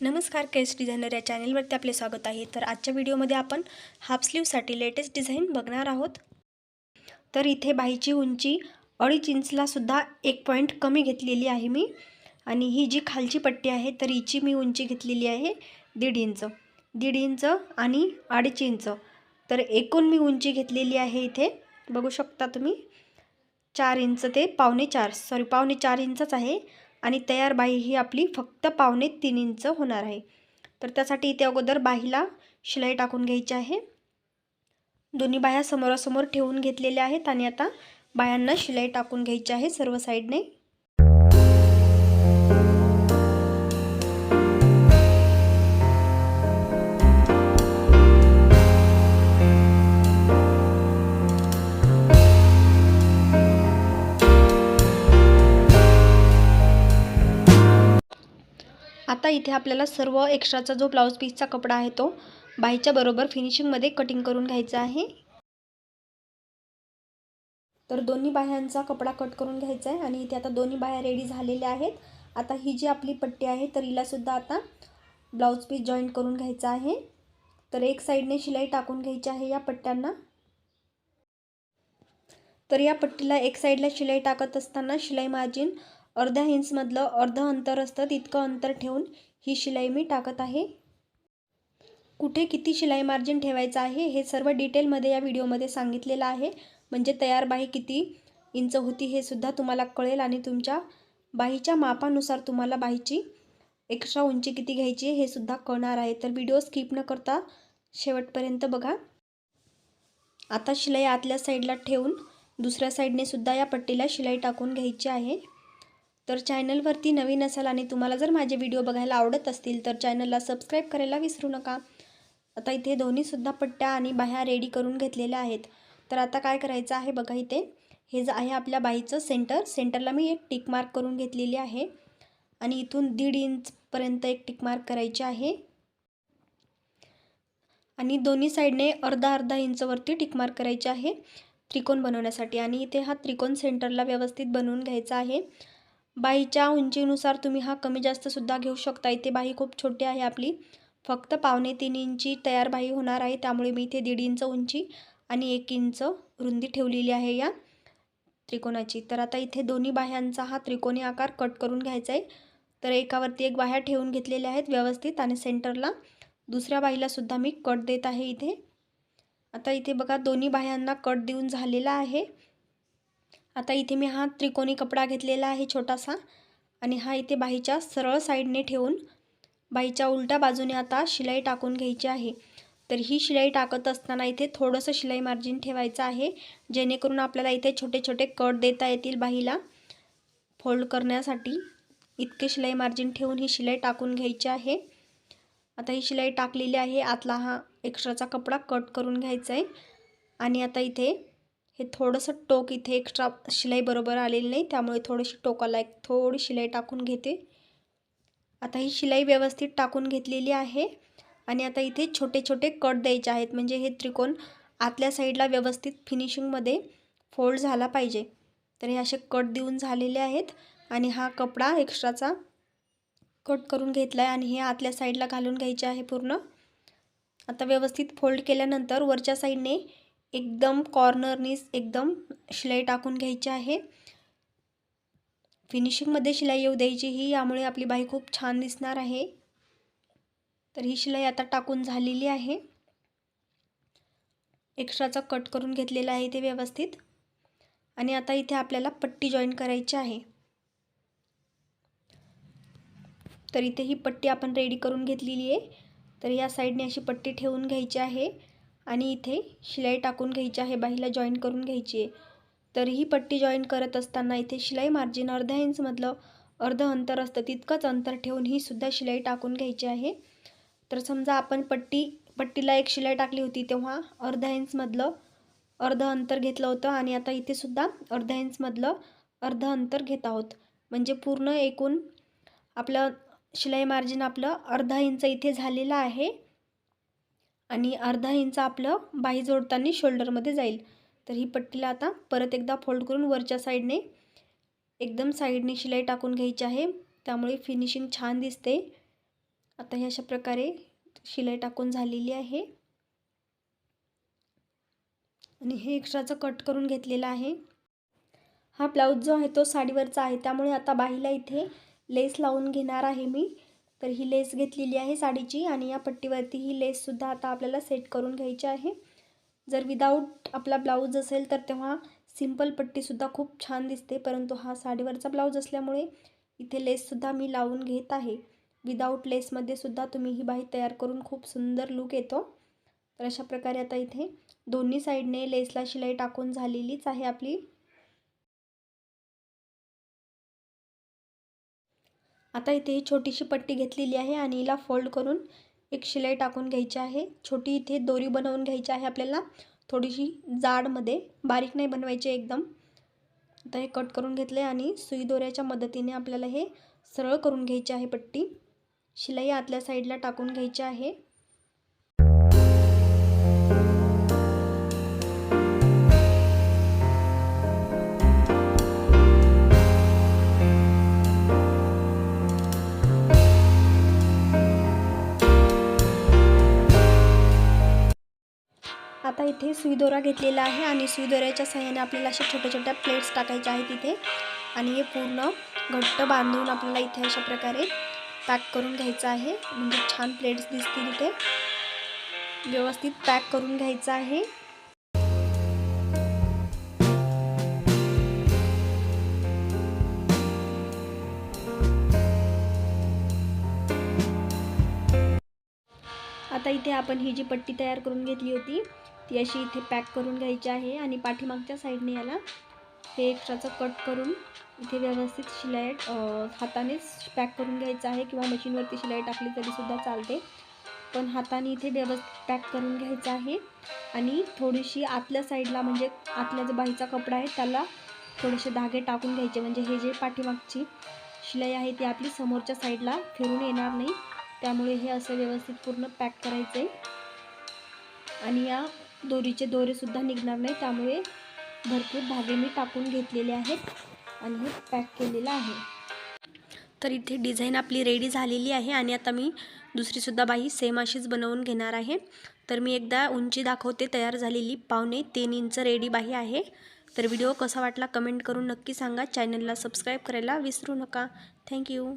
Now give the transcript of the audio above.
नमस्कार केस डिझायनर या चॅनेलवरती आपले स्वागत आहे. तर आजच्या व्हिडिओमध्ये आपण हाफ स्लीवसाठी लेटेस्ट डिझाईन बघणार आहोत. तर इथे बाईची उंची अडीच इंचलासुद्धा एक पॉईंट कमी घेतलेली आहे मी. आणि ही जी खालची पट्टी आहे तर हिची मी उंची घेतलेली आहे दीड इंच. दीड इंच आणि अडीच इंच. तर एकूण मी उंची घेतलेली आहे इथे. बघू शकता तुम्ही चार इंच ते पावणे चार सॉरी पावणे चार इंचच आहे. आणि तयार बाही ही आपली फक्त पावणे तीन इंच होणार आहे. तर त्यासाठी इथे अगोदर बाहीला शिलाई टाकून घ्यायची आहे. दोन्ही बाह्या समोरासमोर ठेवून घेतलेल्या आहेत आणि आता बायांना शिलाई टाकून घ्यायची आहे सर्व साईडने. आता इथे आपल्याला सर्व एक्स्ट्राचा जो ब्लाऊज पीसचा कपडा आहे तो बाईच्या बरोबर फिनिशिंगमध्ये कटिंग करून घ्यायचा आहे. तर दोन्ही बाह्यांचा कपडा कट करून घ्यायचा आहे आणि इथे आता दोन्ही बाह्या रेडी झालेल्या आहेत. आता ही जी आपली पट्टी आहे तर हिलासुद्धा आता ब्लाऊज पीस जॉईंट करून घ्यायचा आहे. तर एक साईडने शिलाई टाकून घ्यायची आहे या पट्ट्यांना. तर या पट्टीला एक साईडला शिलाई टाकत असताना शिलाई मार्जिन अर्ध्या इंचमधलं अर्धं अंतर असतं तितकं अंतर ठेवून ही शिलाई मी टाकत आहे. कुठे किती शिलाई मार्जिन ठेवायचं आहे हे सर्व डिटेलमध्ये या व्हिडिओमध्ये सांगितलेलं आहे. म्हणजे तयार बाही किती इंच होती हे सुद्धा तुम्हाला कळेल आणि तुमच्या बाहीच्या मापानुसार तुम्हाला बाहीची एक्स्ट्रा उंची किती घ्यायची हे सुद्धा कळणार आहे. तर व्हिडिओ स्किप न करता शेवटपर्यंत बघा. आता शिलाई आतल्या साईडला ठेवून दुसऱ्या साईडने सुद्धा या पट्टीला शिलाई टाकून घ्यायची आहे. तर चॅनलवरती नवीन असाल आणि तुम्हाला जर माझे व्हिडिओ बघायला आवडत असतील तर चॅनलला सबस्क्राईब करायला विसरू नका. आता इथे दोन्हीसुद्धा पट्ट्या आणि बाह्या रेडी करून घेतलेल्या आहेत. तर आता काय करायचं आहे बघा इथे. हे जे आहे आपल्या बाईचं सेंटर. सेंटरला मी एक टिक मार्क करून घेतलेली आहे. आणि इथून दीड इंचपर्यंत एक टिक मार्क करायची आहे. आणि दोन्ही साईडने अर्धा अर्धा इंचवरती टिक मार्क करायचे आहे त्रिकोण बनवण्यासाठी. आणि इथे हा त्रिकोण सेंटरला व्यवस्थित बनवून घ्यायचा आहे. बाईच्या उंचीनुसार तुम्ही हा कमी जास्तसुद्धा घेऊ शकता. इथे बाई खूप छोटी आहे आपली. फक्त पावणे तीन इंची तयार बाई होणार आहे. त्यामुळे मी इथे दीड इंच उंची आणि एक इंच रुंदी ठेवलेली आहे या त्रिकोणाची. तर आता इथे दोन्ही बाह्यांचा हा त्रिकोणी आकार कट करून घ्यायचा आहे. तर एकावरती एक बाह्या ठेवून घेतलेल्या आहेत व्यवस्थित आणि सेंटरला दुसऱ्या बाईलासुद्धा मी कट देत आहे इथे. आता इथे बघा दोन्ही बाह्यांना कट देऊन झालेला आहे. आता इथे मी हा त्रिकोणी कपडा घेतलेला आहे छोटासा आणि हा इथे बाईच्या सरळ साईडने ठेवून बाईच्या उलट्या बाजूने आता शिलाई टाकून घ्यायची आहे. तर ही शिलाई टाकत असताना इथे थोडंसं शिलाई मार्जिन ठेवायचं आहे जेणेकरून आपल्याला इथे छोटे छोटे कट देता येतील बाईला. फोल्ड करण्यासाठी इतके शिलाई मार्जिन ठेवून ही शिलाई टाकून घ्यायची आहे. आता ही शिलाई टाकलेली आहे आतला हा एक्स्ट्राचा कपडा कट करून घ्यायचा आहे आणि आता इथे हे थोडंसं टोक इथे एक्स्ट्रा शिलाई बरोबर आलेली नाही त्यामुळे थोडीशी टोकाला एक थोडी शिलाई टाकून घेते. आता ही शिलाई व्यवस्थित टाकून घेतलेली आहे. आणि आता इथे छोटे छोटे कट द्यायचे आहेत म्हणजे हे त्रिकोण आतल्या साईडला व्यवस्थित फिनिशिंगमध्ये फोल्ड झाला पाहिजे. तर हे असे कट देऊन झालेले आहेत आणि हा कपडा एक्स्ट्राचा कट करून घेतला आहे आणि हे आतल्या साईडला घालून घ्यायचे आहे पूर्ण. आता व्यवस्थित फोल्ड केल्यानंतर वरच्या साईडने एकदम कॉर्नरनीस एकदम शिलाई टाकून घ्यायची आहे. फिनिशिंगमध्ये शिलाई येऊ द्यायची ही यामुळे आपली बाई खूप छान दिसणार आहे. तर ही शिलाई आता टाकून झालेली आहे. एक्स्ट्राचा कट करून घेतलेला आहे ते व्यवस्थित. आणि आता इथे आपल्याला पट्टी जॉईन करायची आहे. तर इथे ही पट्टी आपण रेडी करून घेतलेली आहे. तर या साईडने अशी पट्टी ठेवून घ्यायची आहे. आणि इथे शिलाई टाकून घ्यायची आहे बाईला जॉईन करून घ्यायची आहे. तर ही पट्टी जॉईन करत असताना इथे शिलाई मार्जिन अर्ध्या इंचमधलं अर्धं अंतर असतं तितकंच अंतर ठेवून ही सुद्धा शिलाई टाकून घ्यायची आहे. तर समजा आपण पट्टी पट्टीला एक शिलाई टाकली होती तेव्हा अर्ध्या इंचमधलं अर्ध अंतर घेतलं होतं आणि आता इथे सुद्धा अर्ध्या इंचमधलं अर्ध अंतर घेत आहोत. म्हणजे पूर्ण एकूण आपलं शिलाई मार्जिन आपलं अर्धा इंच इथे झालेलं आहे. आणि अर्धा इंच आपलं बाही जोडताना शोल्डरमध्ये जाईल. तर ही पट्टीला आता परत एकदा फोल्ड करून वरच्या साईडने एकदम साईडने शिलाई टाकून घ्यायची आहे. त्यामुळे फिनिशिंग छान दिसते. आता हे अशा प्रकारे शिलाई टाकून झालेली आहे. आणि हे एक्स्ट्राचं कट करून घेतलेलं आहे. हा ब्लाऊज जो आहे तो साडीवरचा आहे. त्यामुळे आता बाहीला इथे लेस लावून घेणार आहे मी. तर ही लेस घेतलेली आहे साडीची आणि या पट्टीवरती ही लेससुद्धा आता आपल्याला सेट करून घ्यायची आहे. जर विदाऊट आपला ब्लाऊज असेल तर तेव्हा सिंपल पट्टीसुद्धा खूप छान दिसते परंतु हा साडीवरचा ब्लाऊज असल्यामुळे इथे लेससुद्धा मी लावून घेत आहे. विदाऊट लेसमध्ये सुद्धा तुम्ही ही बाही तयार करून खूप सुंदर लुक येतो. तर अशा प्रकारे आता इथे दोन्ही साईडने लेसला शिलाई टाकून झालेलीच आहे आपली. आता इथे ही छोटीशी पट्टी घेतलेली आहे आणि हिला फोल्ड करून एक शिलाई टाकून घ्यायची आहे. छोटी इथे दोरी बनवून घ्यायची आहे आपल्याला. थोडीशी जाडमध्ये बारीक नाही बनवायची एकदम. आता हे कट करून घेतले आणि सुई दोऱ्याच्या मदतीने आपल्याला हे सरळ करून घ्यायची आहे पट्टी. शिलाई आतल्या साईडला टाकून घ्यायची आहे. आता इथे सुईदोरा घेतलेला आहे आणि सुईदोऱ्याच्या सहाय्याने आपल्याला अशा छोट्या छोट्या प्लेट्स टाकायच्या आहेत इथे. आणि हे पूर्ण घट्ट बांधून आपल्याला इथे अशा प्रकारे पॅक करून घ्यायचं आहे. म्हणजे छान प्लेट्स दिसतील इथे. व्यवस्थित पॅक करून घ्यायचं आहे. आता इथे आपण ही जी पट्टी तयार करून घेतली होती ती अशी इथे पॅक करून घ्यायची आहे आणि पाठीमागच्या साईडने याला हे एक्स्ट्राचं कट करून इथे व्यवस्थित शिलाई हातानेच पॅक करून घ्यायचं आहे किंवा मशीनवरती शिलाई टाकली तरीसुद्धा चालते. पण हाताने इथे व्यवस्थित पॅक करून घ्यायचं आहे आणि थोडीशी आतल्या साईडला म्हणजे आतल्या जो बाईचा कपडा आहे त्याला थोडेसे धागे टाकून घ्यायचे. म्हणजे हे जे पाठीमागची शिलाई आहे ती आपली समोरच्या साईडला फिरून येणार नाही. त्यामुळे हे असं व्यवस्थित पूर्ण पॅक करायचं आहे आणि या दोरीचे दोरेसुद्धा निघणार नाही त्यामुळे भरपूर धागे मी टाकून घेतलेले आहेत आणि हे पॅक केलेलं आहे. तर इथे डिझाईन आपली रेडी झालेली आहे आणि आता मी दुसरीसुद्धा बाही सेम अशीच बनवून घेणार आहे. तर मी एकदा उंची दाखवते तयार झालेली पावणे तीन इंच रेडी बाही आहे. तर व्हिडिओ कसा वाटला कमेंट करून नक्की सांगा. चॅनलला सबस्क्राईब करायला विसरू नका. थँक्यू